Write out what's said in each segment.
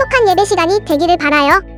행복한 예배 시간이 되기를 바라요.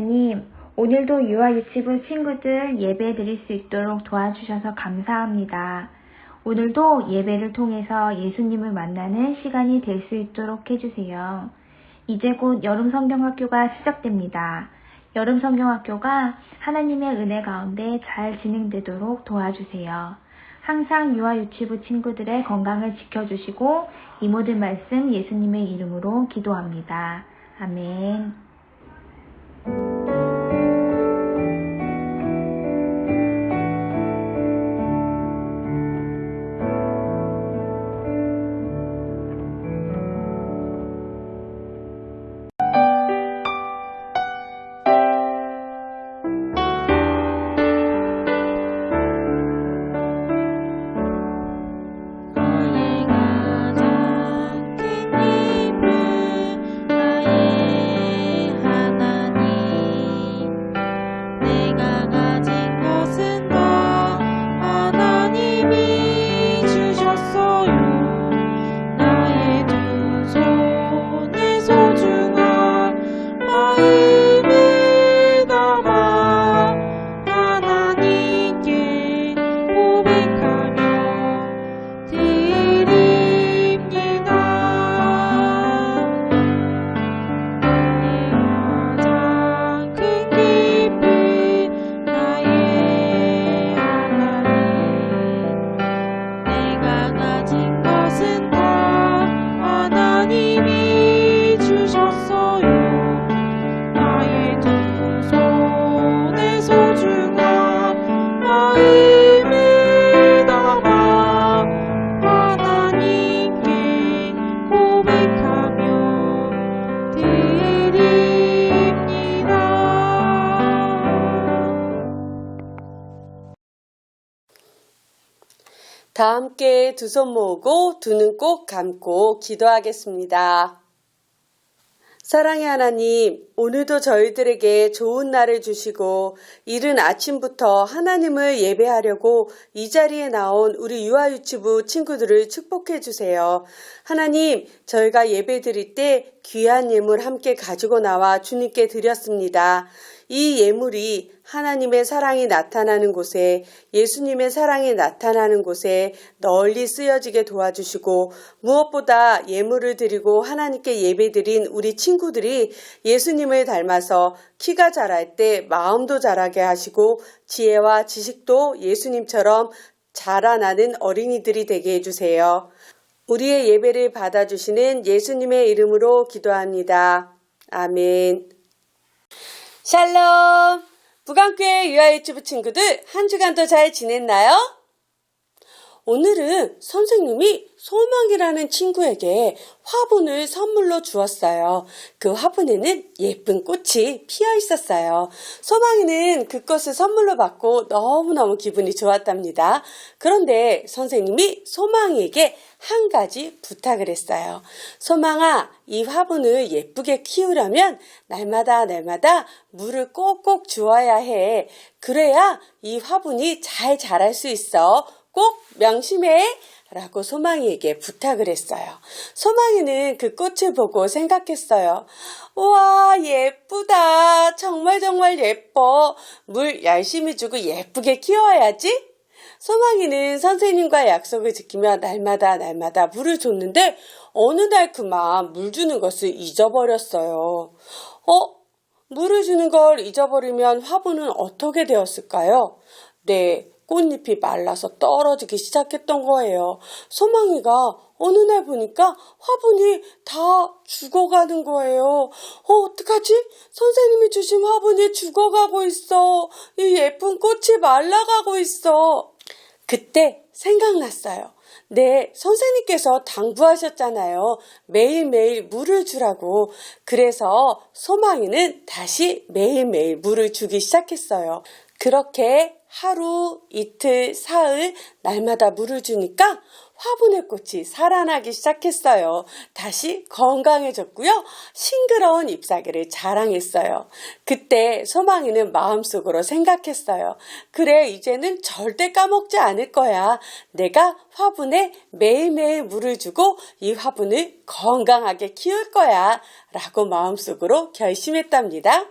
하나님, 오늘도 유아 유치부 친구들 예배 드릴 수 있도록 도와주셔서 감사합니다. 오늘도 예배를 통해서 예수님을 만나는 시간이 될 수 있도록 해주세요. 이제 곧 여름 성경학교가 시작됩니다. 여름 성경학교가 하나님의 은혜 가운데 잘 진행되도록 도와주세요. 항상 유아 유치부 친구들의 건강을 지켜주시고 이 모든 말씀 예수님의 이름으로 기도합니다. 아멘. 다 함께 두 손 모으고 두 눈 꼭 감고 기도하겠습니다. 사랑의 하나님, 오늘도 저희들에게 좋은 날을 주시고 이른 아침부터 하나님을 예배하려고 이 자리에 나온 우리 유아유치부 친구들을 축복해 주세요. 하나님, 저희가 예배 드릴 때 귀한 예물 함께 가지고 나와 주님께 드렸습니다. 이 예물이 하나님의 사랑이 나타나는 곳에 예수님의 사랑이 나타나는 곳에 널리 쓰여지게 도와주시고 무엇보다 예물을 드리고 하나님께 예배드린 우리 친구들이 예수님을 닮아서 키가 자랄 때 마음도 자라게 하시고 지혜와 지식도 예수님처럼 자라나는 어린이들이 되게 해주세요. 우리의 예배를 받아주시는 예수님의 이름으로 기도합니다. 아멘. 샬롬! 부강교회 유아 유튜브 친구들 한 주간도 잘 지냈나요? 오늘은 선생님이 소망이라는 친구에게 화분을 선물로 주었어요. 그 화분에는 예쁜 꽃이 피어 있었어요. 소망이는 그 꽃을 선물로 받고 너무너무 기분이 좋았답니다. 그런데 선생님이 소망이에게 한 가지 부탁을 했어요. 소망아, 이 화분을 예쁘게 키우려면 날마다 날마다 물을 꼭꼭 주어야 해. 그래야 이 화분이 잘 자랄 수 있어. 꼭 명심해! 라고 소망이에게 부탁을 했어요. 소망이는 그 꽃을 보고 생각했어요. 우와, 예쁘다. 정말 정말 예뻐. 물 열심히 주고 예쁘게 키워야지. 소망이는 선생님과 약속을 지키며 날마다 날마다 물을 줬는데 어느 날 그만 물 주는 것을 잊어버렸어요. 어? 물을 주는 걸 잊어버리면 화분은 어떻게 되었을까요? 네, 꽃잎이 말라서 떨어지기 시작했던 거예요. 소망이가 어느 날 보니까 화분이 다 죽어가는 거예요. 어, 어떡하지? 선생님이 주신 화분이 죽어가고 있어. 이 예쁜 꽃이 말라가고 있어. 그때 생각났어요. 네, 선생님께서 당부하셨잖아요. 매일매일 물을 주라고. 그래서 소망이는 다시 매일매일 물을 주기 시작했어요. 그렇게 하루, 이틀, 사흘, 날마다 물을 주니까 화분의 꽃이 살아나기 시작했어요. 다시 건강해졌고요. 싱그러운 잎사귀를 자랑했어요. 그때 소망이는 마음속으로 생각했어요. 그래, 이제는 절대 까먹지 않을 거야. 내가 화분에 매일매일 물을 주고 이 화분을 건강하게 키울 거야. 라고 마음속으로 결심했답니다.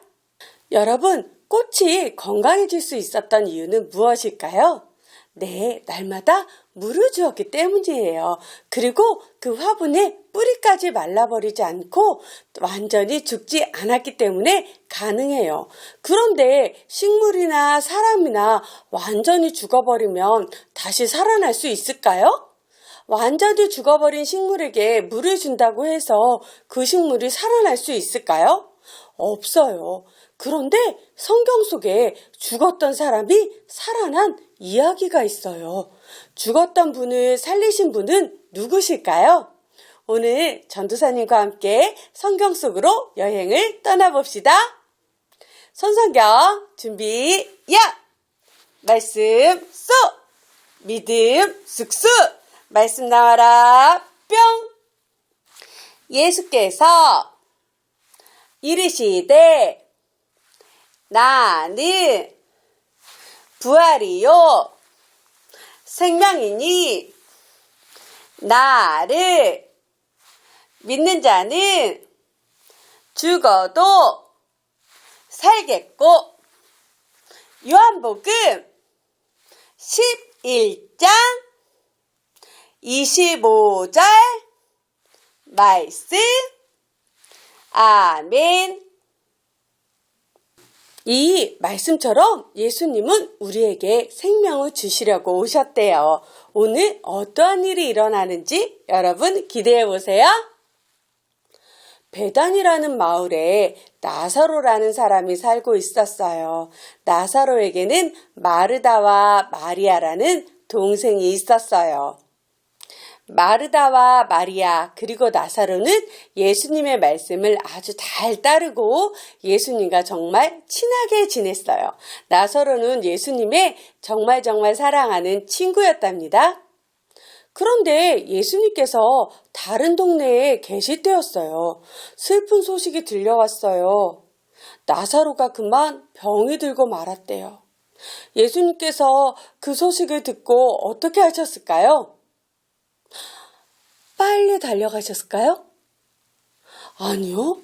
여러분, 꽃이 건강해질 수 있었던 이유는 무엇일까요? 네, 날마다 물을 주었기 때문이에요. 그리고 그 화분에 뿌리까지 말라버리지 않고 완전히 죽지 않았기 때문에 가능해요. 그런데 식물이나 사람이나 완전히 죽어버리면 다시 살아날 수 있을까요? 완전히 죽어버린 식물에게 물을 준다고 해서 그 식물이 살아날 수 있을까요? 없어요. 그런데 성경 속에 죽었던 사람이 살아난 이야기가 있어요. 죽었던 분을 살리신 분은 누구실까요? 오늘 전도사님과 함께 성경 속으로 여행을 떠나봅시다. 손성경 준비, 야! 말씀 쏙! 믿음 쑥쑥! 말씀 나와라 뿅! 예수께서 이르시되 나는 부활이요. 생명이니 나를 믿는 자는 죽어도 살겠고 요한복음 11장 25절 말씀 아멘 이 말씀처럼 예수님은 우리에게 생명을 주시려고 오셨대요. 오늘 어떠한 일이 일어나는지 여러분 기대해 보세요. 베단이라는 마을에 나사로라는 사람이 살고 있었어요. 나사로에게는 마르다와 마리아라는 동생이 있었어요. 마르다와 마리아 그리고 나사로는 예수님의 말씀을 아주 잘 따르고 예수님과 정말 친하게 지냈어요. 나사로는 예수님의 정말 정말 사랑하는 친구였답니다. 그런데 예수님께서 다른 동네에 계실 때였어요. 슬픈 소식이 들려왔어요. 나사로가 그만 병이 들고 말았대요. 예수님께서 그 소식을 듣고 어떻게 하셨을까요? 빨리 달려가셨을까요? 아니요.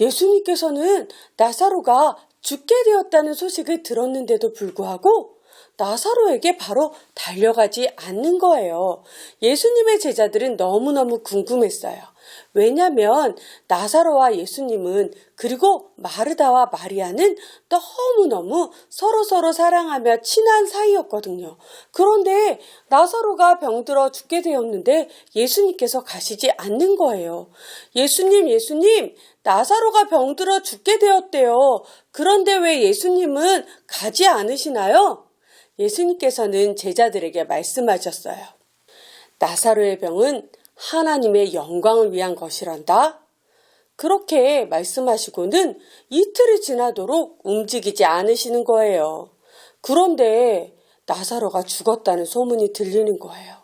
예수님께서는 나사로가 죽게 되었다는 소식을 들었는데도 불구하고 나사로에게 바로 달려가지 않는 거예요. 예수님의 제자들은 너무너무 궁금했어요. 왜냐면 나사로와 예수님은 그리고 마르다와 마리아는 너무너무 서로서로 사랑하며 친한 사이였거든요. 그런데 나사로가 병들어 죽게 되었는데 예수님께서 가시지 않는 거예요. 예수님, 예수님, 나사로가 병들어 죽게 되었대요. 그런데 왜 예수님은 가지 않으시나요? 예수님께서는 제자들에게 말씀하셨어요. 나사로의 병은 하나님의 영광을 위한 것이란다. 그렇게 말씀하시고는 이틀이 지나도록 움직이지 않으시는 거예요. 그런데 나사로가 죽었다는 소문이 들리는 거예요.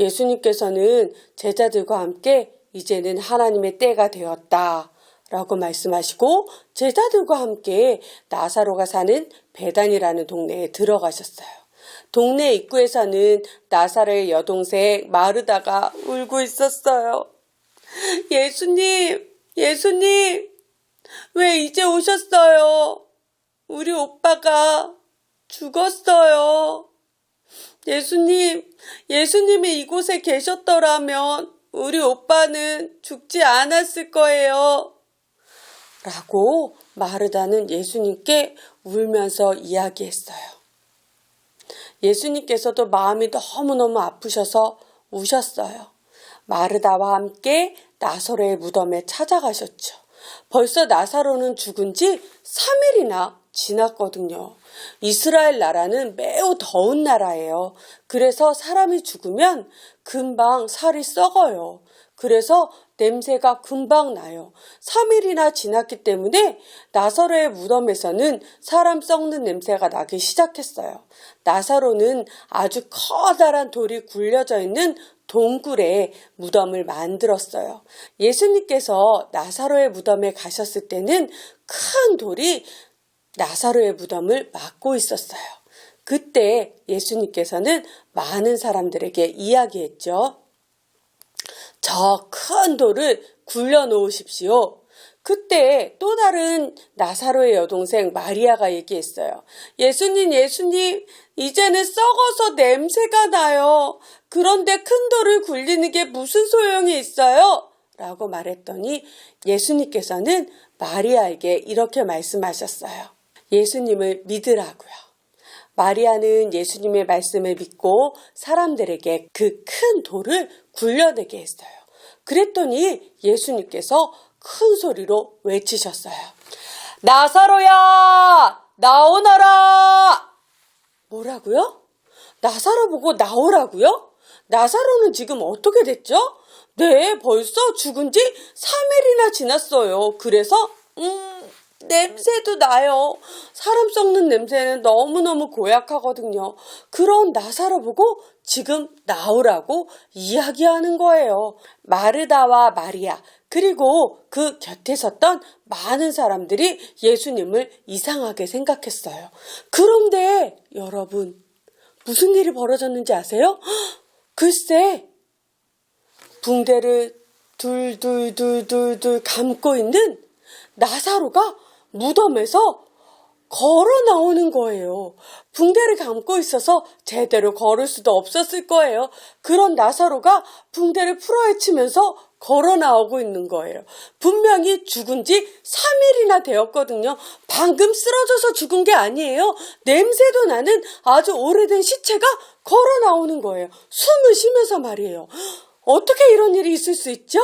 예수님께서는 제자들과 함께 이제는 하나님의 때가 되었다. 라고 말씀하시고 제자들과 함께 나사로가 사는 베단이라는 동네에 들어가셨어요. 동네 입구에서는 나사로의 여동생 마르다가 울고 있었어요. 예수님, 예수님, 왜 이제 오셨어요? 우리 오빠가 죽었어요. 예수님, 예수님이 이곳에 계셨더라면 우리 오빠는 죽지 않았을 거예요. 라고 마르다는 예수님께 울면서 이야기했어요. 예수님께서도 마음이 너무너무 아프셔서 우셨어요. 마르다와 함께 나사로의 무덤에 찾아가셨죠. 벌써 나사로는 죽은 지 3일이나 지났거든요. 이스라엘 나라는 매우 더운 나라예요. 그래서 사람이 죽으면 금방 살이 썩어요. 그래서 냄새가 금방 나요. 3일이나 지났기 때문에 나사로의 무덤에서는 사람 썩는 냄새가 나기 시작했어요. 나사로는 아주 커다란 돌이 굴려져 있는 동굴에 무덤을 만들었어요. 예수님께서 나사로의 무덤에 가셨을 때는 큰 돌이 나사로의 무덤을 막고 있었어요. 그때 예수님께서는 많은 사람들에게 이야기했죠. 저 큰 돌을 굴려 놓으십시오. 그때 또 다른 나사로의 여동생 마리아가 얘기했어요. 예수님, 예수님, 이제는 썩어서 냄새가 나요. 그런데 큰 돌을 굴리는 게 무슨 소용이 있어요? 라고 말했더니 예수님께서는 마리아에게 이렇게 말씀하셨어요. 예수님을 믿으라고요. 마리아는 예수님의 말씀을 믿고 사람들에게 그 큰 돌을 굴려내게 했어요. 그랬더니 예수님께서 큰 소리로 외치셨어요. 나사로야! 나오너라! 뭐라고요? 나사로 보고 나오라고요? 나사로는 지금 어떻게 됐죠? 네, 벌써 죽은 지 3일이나 지났어요. 그래서, 음, 냄새도 나요. 사람 썩는 냄새는 너무너무 고약하거든요. 그런 나사로 보고 지금 나오라고 이야기하는 거예요. 마르다와 마리아, 그리고 그 곁에 섰던 많은 사람들이 예수님을 이상하게 생각했어요. 그런데 여러분, 무슨 일이 벌어졌는지 아세요? 헉, 글쎄, 붕대를 둘둘둘둘둘 감고 있는 나사로가 무덤에서 걸어 나오는 거예요. 붕대를 감고 있어서 제대로 걸을 수도 없었을 거예요. 그런 나사로가 붕대를 풀어헤치면서 걸어 나오고 있는 거예요. 분명히 죽은 지 3일이나 되었거든요. 방금 쓰러져서 죽은 게 아니에요. 냄새도 나는 아주 오래된 시체가 걸어 나오는 거예요. 숨을 쉬면서 말이에요. 어떻게 이런 일이 있을 수 있죠?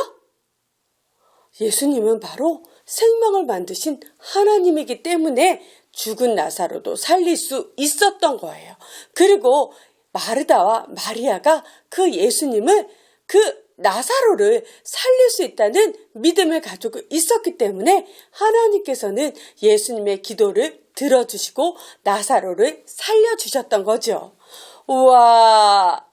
예수님은 바로 생명을 만드신 하나님이기 때문에 죽은 나사로도 살릴 수 있었던 거예요. 그리고 마르다와 마리아가 그 예수님을 그 나사로를 살릴 수 있다는 믿음을 가지고 있었기 때문에 하나님께서는 예수님의 기도를 들어주시고 나사로를 살려주셨던 거죠. 우와,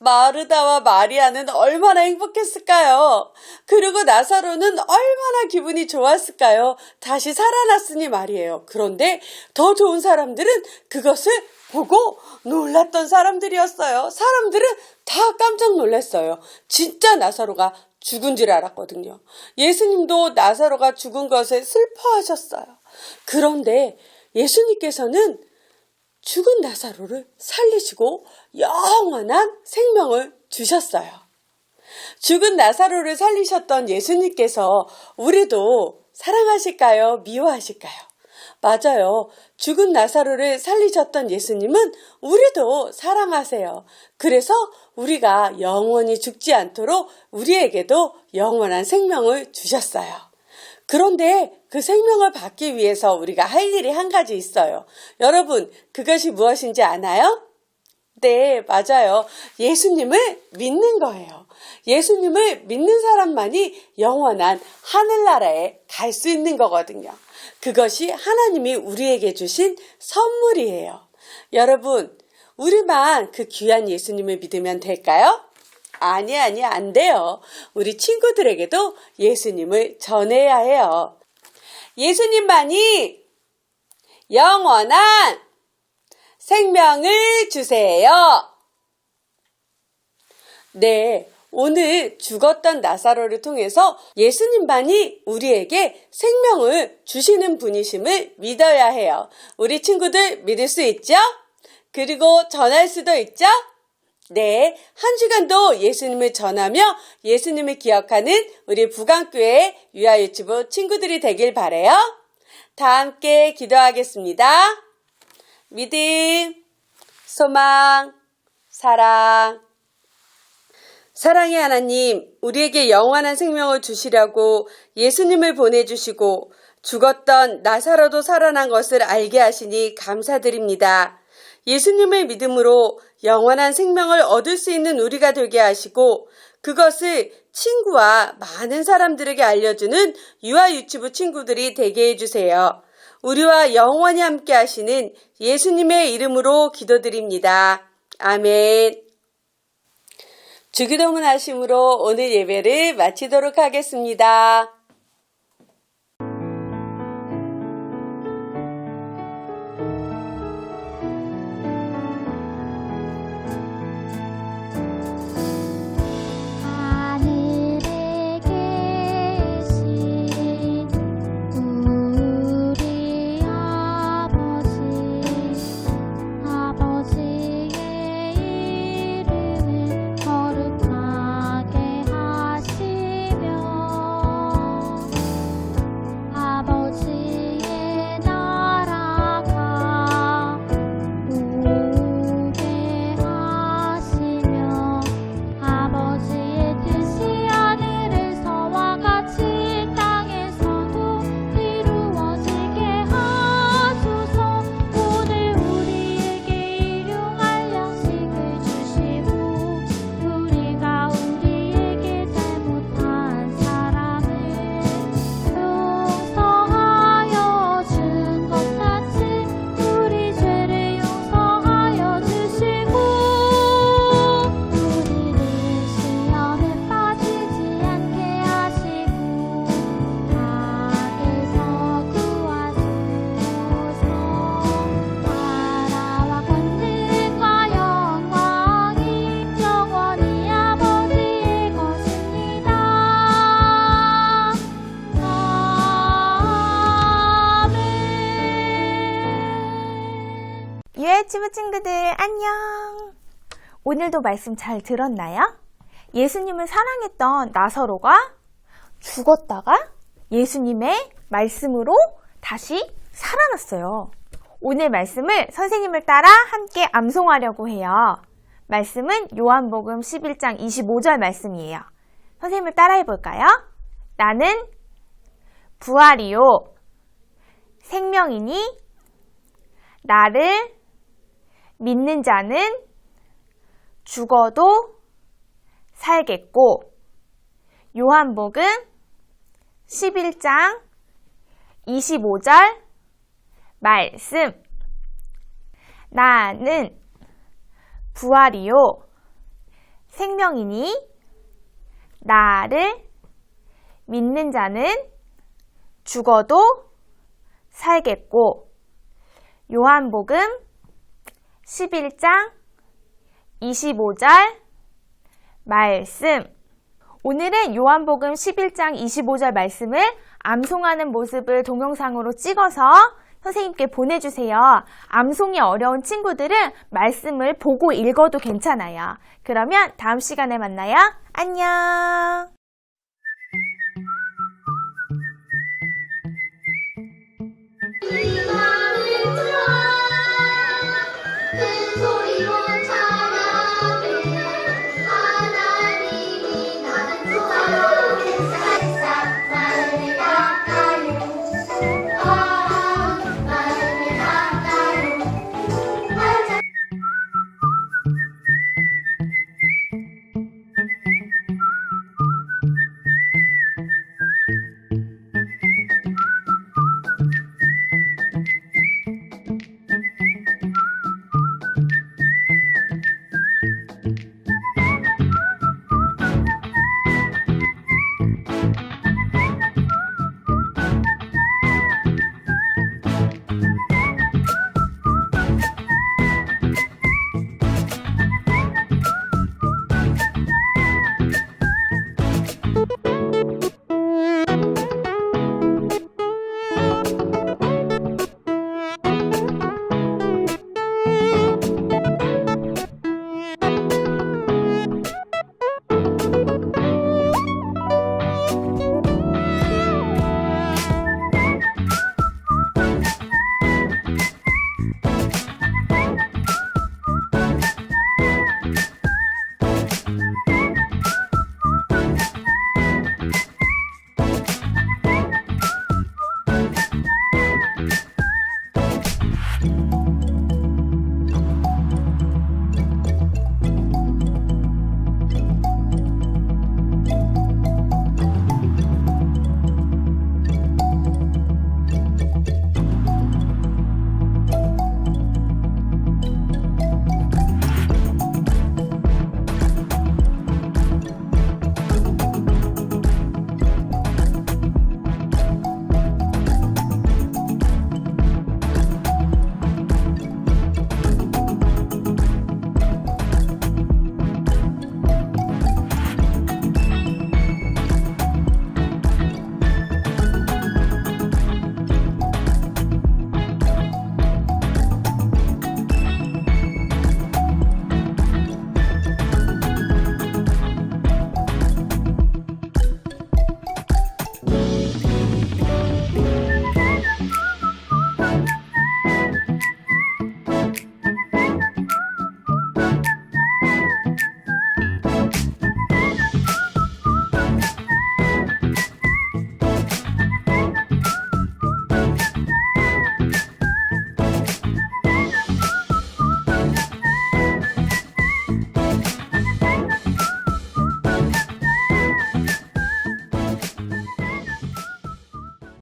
마르다와 마리아는 얼마나 행복했을까요? 그리고 나사로는 얼마나 기분이 좋았을까요? 다시 살아났으니 말이에요. 그런데 더 좋은 사람들은 그것을 보고 놀랐던 사람들이었어요. 사람들은 다 깜짝 놀랐어요. 진짜 나사로가 죽은 줄 알았거든요. 예수님도 나사로가 죽은 것에 슬퍼하셨어요. 그런데 예수님께서는 죽은 나사로를 살리시고 영원한 생명을 주셨어요. 죽은 나사로를 살리셨던 예수님께서 우리도 사랑하실까요? 미워하실까요? 맞아요. 죽은 나사로를 살리셨던 예수님은 우리도 사랑하세요. 그래서 우리가 영원히 죽지 않도록 우리에게도 영원한 생명을 주셨어요. 그런데 그 생명을 받기 위해서 우리가 할 일이 한 가지 있어요. 여러분, 그것이 무엇인지 아나요? 네, 맞아요. 예수님을 믿는 거예요. 예수님을 믿는 사람만이 영원한 하늘나라에 갈 수 있는 거거든요. 그것이 하나님이 우리에게 주신 선물이에요. 여러분, 우리만 그 귀한 예수님을 믿으면 될까요? 아니, 아니, 안 돼요. 우리 친구들에게도 예수님을 전해야 해요. 예수님만이 영원한 생명을 주세요. 네. 오늘 죽었던 나사로를 통해서 예수님만이 우리에게 생명을 주시는 분이심을 믿어야 해요. 우리 친구들 믿을 수 있죠? 그리고 전할 수도 있죠? 네, 한 주간도 예수님을 전하며 예수님을 기억하는 우리 부강교회 유아 유튜브 친구들이 되길 바래요. 다 함께 기도하겠습니다. 믿음, 소망, 사랑. 사랑의 하나님, 우리에게 영원한 생명을 주시려고 예수님을 보내주시고 죽었던 나사로도 살아난 것을 알게 하시니 감사드립니다. 예수님을 믿음으로 영원한 생명을 얻을 수 있는 우리가 되게 하시고 그것을 친구와 많은 사람들에게 알려주는 유아 유튜브 친구들이 되게 해주세요. 우리와 영원히 함께 하시는 예수님의 이름으로 기도드립니다. 아멘. 주기도문 하심으로 오늘 예배를 마치도록 하겠습니다. 유아유치부 친구들 안녕. 오늘도 말씀 잘 들었나요? 예수님을 사랑했던 나사로가 죽었다가 예수님의 말씀으로 다시 살아났어요. 오늘 말씀을 선생님을 따라 함께 암송하려고 해요. 말씀은 요한복음 11장 25절 말씀이에요. 선생님을 따라 해 볼까요? 나는 부활이요. 생명이니 나를 믿는 자는 죽어도 살겠고 요한복음 11장 25절 말씀. 나는 부활이요 생명이니 나를 믿는 자는 죽어도 살겠고 요한복음 11장 25절 말씀 오늘은 요한복음 11장 25절 말씀을 암송하는 모습을 동영상으로 찍어서 선생님께 보내주세요. 암송이 어려운 친구들은 말씀을 보고 읽어도 괜찮아요. 그러면 다음 시간에 만나요. 안녕!